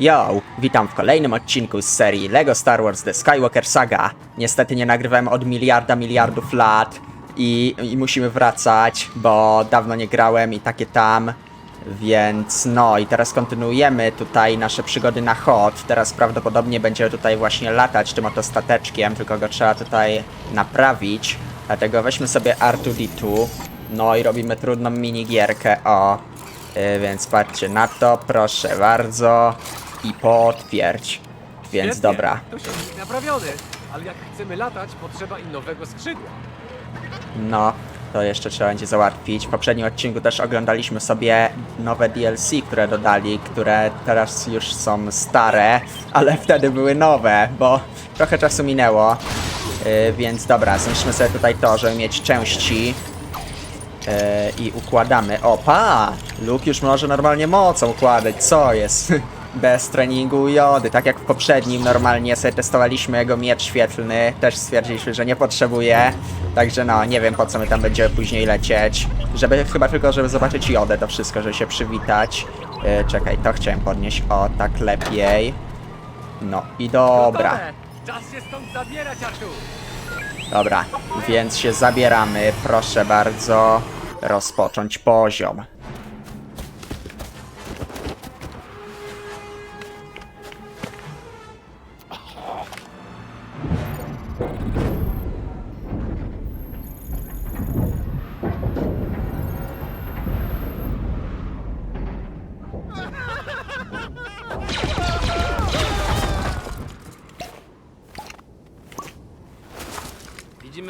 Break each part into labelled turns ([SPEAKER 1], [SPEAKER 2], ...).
[SPEAKER 1] Yo, witam w kolejnym odcinku z serii LEGO Star Wars The Skywalker Saga. Niestety nie nagrywałem od miliarda miliardów lat i, i musimy wracać, bo dawno nie grałem i takie tam. Więc no i teraz kontynuujemy tutaj nasze przygody na Hot. Teraz prawdopodobnie będziemy tutaj właśnie latać tym oto stateczkiem, tylko go trzeba tutaj naprawić. Dlatego weźmy sobie R2D2. No i robimy trudną minigierkę, o. Yy, więc patrzcie na to, proszę bardzo. I potwierdź. Więc
[SPEAKER 2] Świetnie,
[SPEAKER 1] dobra.
[SPEAKER 2] Naprawiony, ale jak chcemy latać, potrzeba i nowego skrzydła.
[SPEAKER 1] No, to jeszcze trzeba będzie załatwić. W poprzednim odcinku też oglądaliśmy sobie nowe DLC, które dodali, które teraz już są stare, ale wtedy były nowe, bo trochę czasu minęło. Yy, więc dobra, zniszczmy sobie tutaj to, żeby mieć części. Yy, I układamy. Opa! Luke już może normalnie mocą układać. Co jest? Bez treningu jody. Tak jak w poprzednim normalnie sobie testowaliśmy jego miecz świetlny. Też stwierdziliśmy, że nie potrzebuje. Także no, nie wiem po co my tam będziemy później lecieć. Żeby chyba tylko, żeby zobaczyć jodę, to wszystko, żeby się przywitać. Yy, czekaj, to chciałem podnieść. O, tak lepiej. No i dobra.
[SPEAKER 2] Czas się stąd zabierać, Artur!
[SPEAKER 1] Dobra, więc się zabieramy. Proszę bardzo, rozpocząć poziom.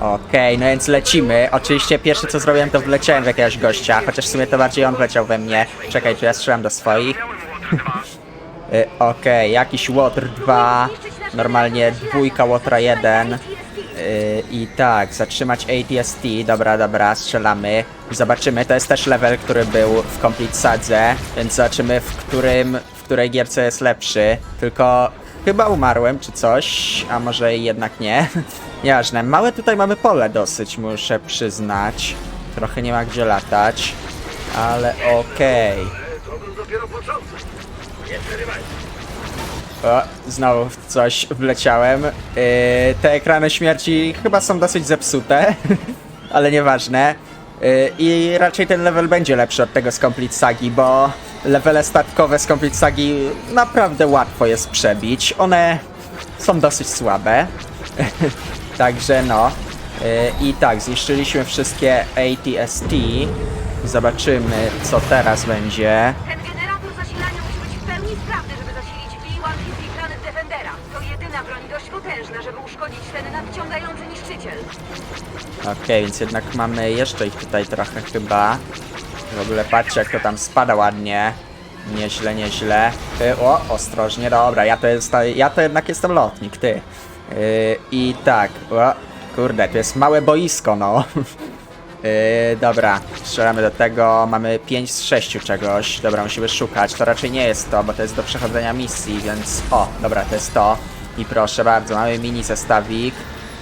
[SPEAKER 1] Okej, no więc lecimy. Oczywiście pierwsze co zrobiłem to wleciałem w jakiegoś gościa, chociaż w sumie to bardziej on wleciał we mnie. Czekaj, czy ja strzelam do swoich? Y, Okej, jakiś Water 2, normalnie dwójka Łotra 1. Y, I tak, zatrzymać ATST, dobra, dobra, strzelamy. Zobaczymy, to jest też level, który był w Complete Sadze, więc zobaczymy w którym, w której gierce jest lepszy. Tylko chyba umarłem czy coś, a może jednak nie. Nieważne, małe tutaj mamy pole dosyć, muszę przyznać. Trochę nie ma gdzie latać, ale okej. O, znowu w coś wleciałem. Yy, te ekrany śmierci chyba są dosyć zepsute, ale nieważne. Yy, I raczej ten level będzie lepszy od tego z Complete Sagi, bo levele statkowe z Complete Sagi naprawdę łatwo jest przebić. One są dosyć słabe. Także no. Yy, I tak, zniszczyliśmy wszystkie ATST. Zobaczymy, co teraz będzie.
[SPEAKER 3] Ten generator zasilania musi być w pełni sprawny, żeby zasilić B-150 Planet Defendera. To jedyna broń dość potężna, żeby uszkodzić ten nadciągający niszczyciel.
[SPEAKER 1] Okej, więc jednak mamy jeszcze ich tutaj trochę chyba. W ogóle patrzcie jak to tam spada ładnie. Nieźle, nieźle. Y, o, ostrożnie, dobra, ja to, jest, ja to jednak jestem lotnik, ty. Y, I tak, o, kurde, to jest małe boisko, no. Yy, dobra, strzelamy do tego, mamy 5 z 6 czegoś, dobra, musimy szukać, to raczej nie jest to, bo to jest do przechodzenia misji, więc o, dobra, to jest to i proszę bardzo, mamy mini zestawik,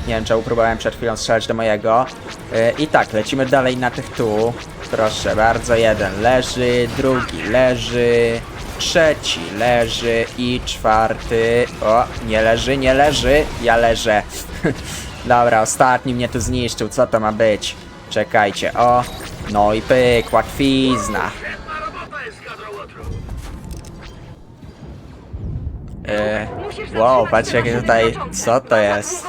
[SPEAKER 1] nie wiem, czemu próbowałem przed chwilą strzelać do mojego yy, i tak, lecimy dalej na tych tu, proszę bardzo, jeden leży, drugi leży, trzeci leży i czwarty, o, nie leży, nie leży, ja leżę, dobra, ostatni mnie tu zniszczył, co to ma być? Czekajcie, o, no i pyk, łatwizna. E, wow, patrzcie jakie tutaj, co to jest?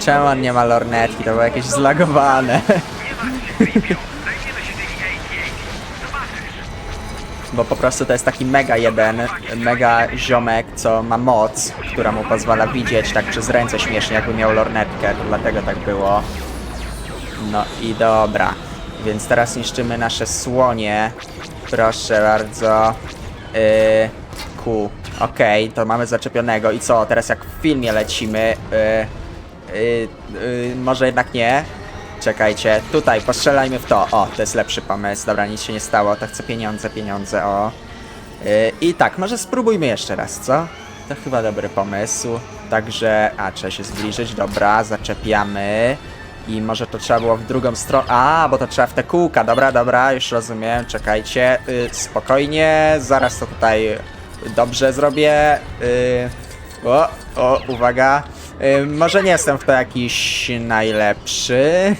[SPEAKER 1] Czemu on nie ma lornetki? To było jakieś zlagowane. Bo po prostu to jest taki mega jeden, mega ziomek, co ma moc, która mu pozwala widzieć tak przez ręce śmiesznie, jakby miał lornetkę, dlatego tak było. No i dobra. Więc teraz niszczymy nasze słonie. Proszę bardzo. Yy, ku. Okej, to mamy zaczepionego. I co? Teraz jak w filmie lecimy. Yy, Yy, yy, może jednak nie. Czekajcie, tutaj postrzelajmy w to. O, to jest lepszy pomysł. Dobra, nic się nie stało. To chcę pieniądze, pieniądze, o. Yy, I tak, może spróbujmy jeszcze raz, co? To chyba dobry pomysł. Także, a trzeba się zbliżyć, dobra, zaczepiamy. I może to trzeba było w drugą stronę. A, bo to trzeba w te kółka. Dobra, dobra, już rozumiem. Czekajcie. Yy, spokojnie, zaraz to tutaj dobrze zrobię. Yy, o, o, uwaga. Yy, może nie jestem w to jakiś najlepszy.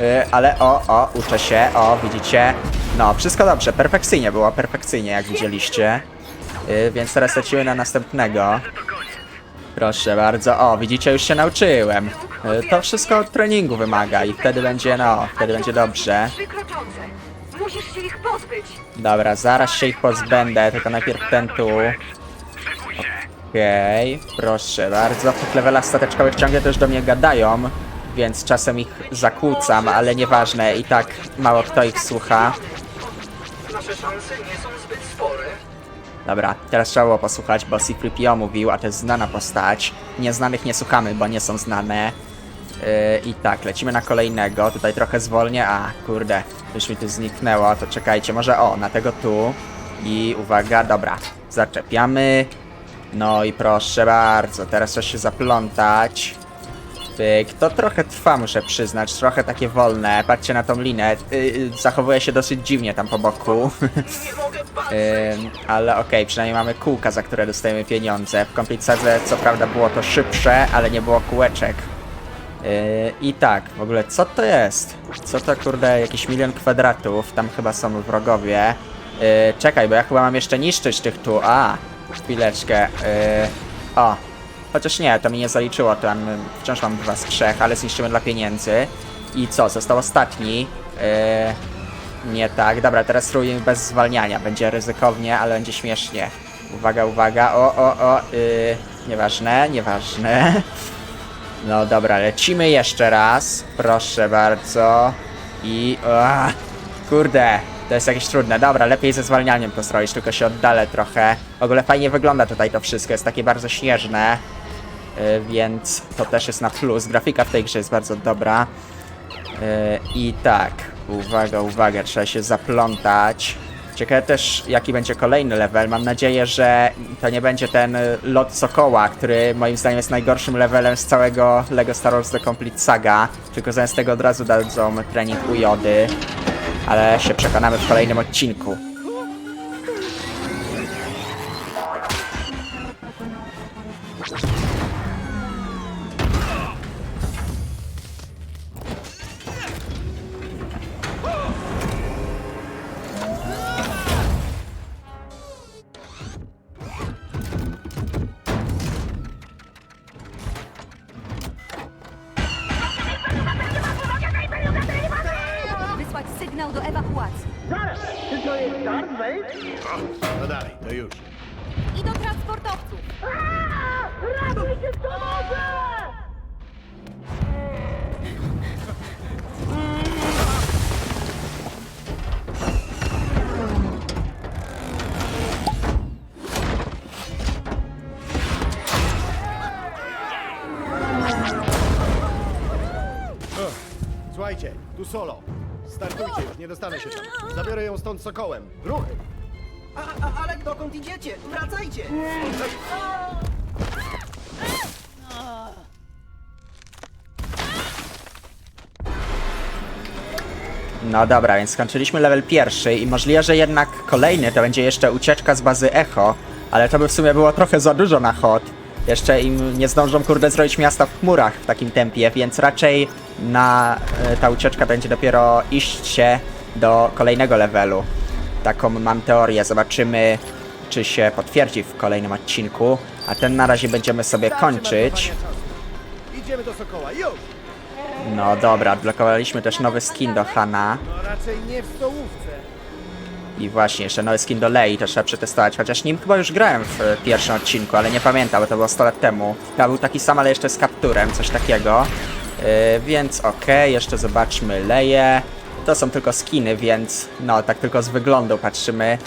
[SPEAKER 1] Yy, ale o, o, uczę się. O, widzicie? No, wszystko dobrze. Perfekcyjnie było, perfekcyjnie, jak widzieliście. Yy, więc teraz lecimy na następnego. Proszę bardzo. O, widzicie, już się nauczyłem. To wszystko od treningu wymaga i wtedy będzie, no, wtedy będzie dobrze.
[SPEAKER 3] Musisz się ich pozbyć.
[SPEAKER 1] Dobra, zaraz się ich pozbędę, tylko najpierw ten tu. Okej, proszę bardzo. W tych levelach stateczkowych ciągle też do mnie gadają, więc czasem ich zakłócam, ale nieważne, i tak mało kto ich słucha.
[SPEAKER 4] Nasze szanse nie są zbyt spore.
[SPEAKER 1] Dobra, teraz trzeba było posłuchać, bo C-3PO mówił, a to jest znana postać. Nieznanych nie słuchamy, bo nie są znane. Yy, I tak, lecimy na kolejnego. Tutaj trochę zwolnię. A, kurde, już mi tu zniknęło. To czekajcie, może o, na tego tu. I uwaga, dobra, zaczepiamy. No i proszę bardzo, teraz trzeba się zaplątać. Pyk, to trochę trwa, muszę przyznać, trochę takie wolne. Patrzcie na tą linę, yy, zachowuje się dosyć dziwnie tam po boku. Ym, ale okej, przynajmniej mamy kółka, za które dostajemy pieniądze. W Complete Sadze co prawda było to szybsze, ale nie było kółeczek. Yy, I tak, w ogóle co to jest? Co to kurde, jakiś milion kwadratów, tam chyba są wrogowie. Yy, czekaj, bo ja chyba mam jeszcze niszczyć tych tu. A, chwileczkę. Yy, o, chociaż nie, to mi nie zaliczyło, tam y, wciąż mam dwa z trzech, ale zniszczymy dla pieniędzy. I co, został ostatni. Yy, nie tak, dobra, teraz spróbujemy bez zwalniania. Będzie ryzykownie, ale będzie śmiesznie. Uwaga, uwaga, o, o, o, yy, nieważne, nieważne. No dobra, lecimy jeszcze raz. Proszę bardzo. I. Ua, kurde, to jest jakieś trudne. Dobra, lepiej ze zwalnianiem to zrobić, tylko się oddalę trochę. W ogóle fajnie wygląda tutaj to wszystko, jest takie bardzo śnieżne. Yy, więc to też jest na plus. Grafika w tej grze jest bardzo dobra. Yy, I tak, uwaga, uwaga, trzeba się zaplątać. Ciekawe też, jaki będzie kolejny level. Mam nadzieję, że to nie będzie ten lot Sokoła, który moim zdaniem jest najgorszym levelem z całego LEGO Star Wars The Complete Saga. Tylko zamiast tego od razu dadzą trening u Jody. Ale się przekonamy w kolejnym odcinku.
[SPEAKER 5] Sygnał do ewakuacji.
[SPEAKER 6] No dalej, to już.
[SPEAKER 5] I do transportowców.
[SPEAKER 6] Słuchajcie, tu solo. Startujcie już, nie dostanę się tam. Zabiorę ją stąd sokołem. Ruchy!
[SPEAKER 4] A, a, ale dokąd idziecie? Wracajcie!
[SPEAKER 1] No dobra, więc skończyliśmy level pierwszy i możliwe, że jednak kolejny to będzie jeszcze ucieczka z bazy Echo, ale to by w sumie było trochę za dużo na chod. Jeszcze im nie zdążą kurde zrobić miasta w chmurach w takim tempie, więc raczej na e, ta ucieczka będzie dopiero iść się do kolejnego levelu. Taką mam teorię, zobaczymy czy się potwierdzi w kolejnym odcinku, a ten na razie będziemy sobie kończyć.
[SPEAKER 6] Idziemy do sokoła, już!
[SPEAKER 1] No dobra, odblokowaliśmy też nowy skin do Hana.
[SPEAKER 6] No raczej nie w stołówce.
[SPEAKER 1] I właśnie, jeszcze nowy skin do Lei, to trzeba przetestować, chociaż nim chyba już grałem w pierwszym odcinku, ale nie pamiętam, bo to było 100 lat temu. Chyba był taki sam, ale jeszcze z kapturem, coś takiego. Yy, więc okej, jeszcze zobaczmy Leję. To są tylko skiny, więc no, tak tylko z wyglądu patrzymy,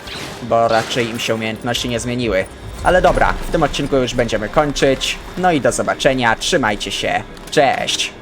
[SPEAKER 1] bo raczej im się umiejętności nie zmieniły. Ale dobra, w tym odcinku już będziemy kończyć. No i do zobaczenia, trzymajcie się, cześć!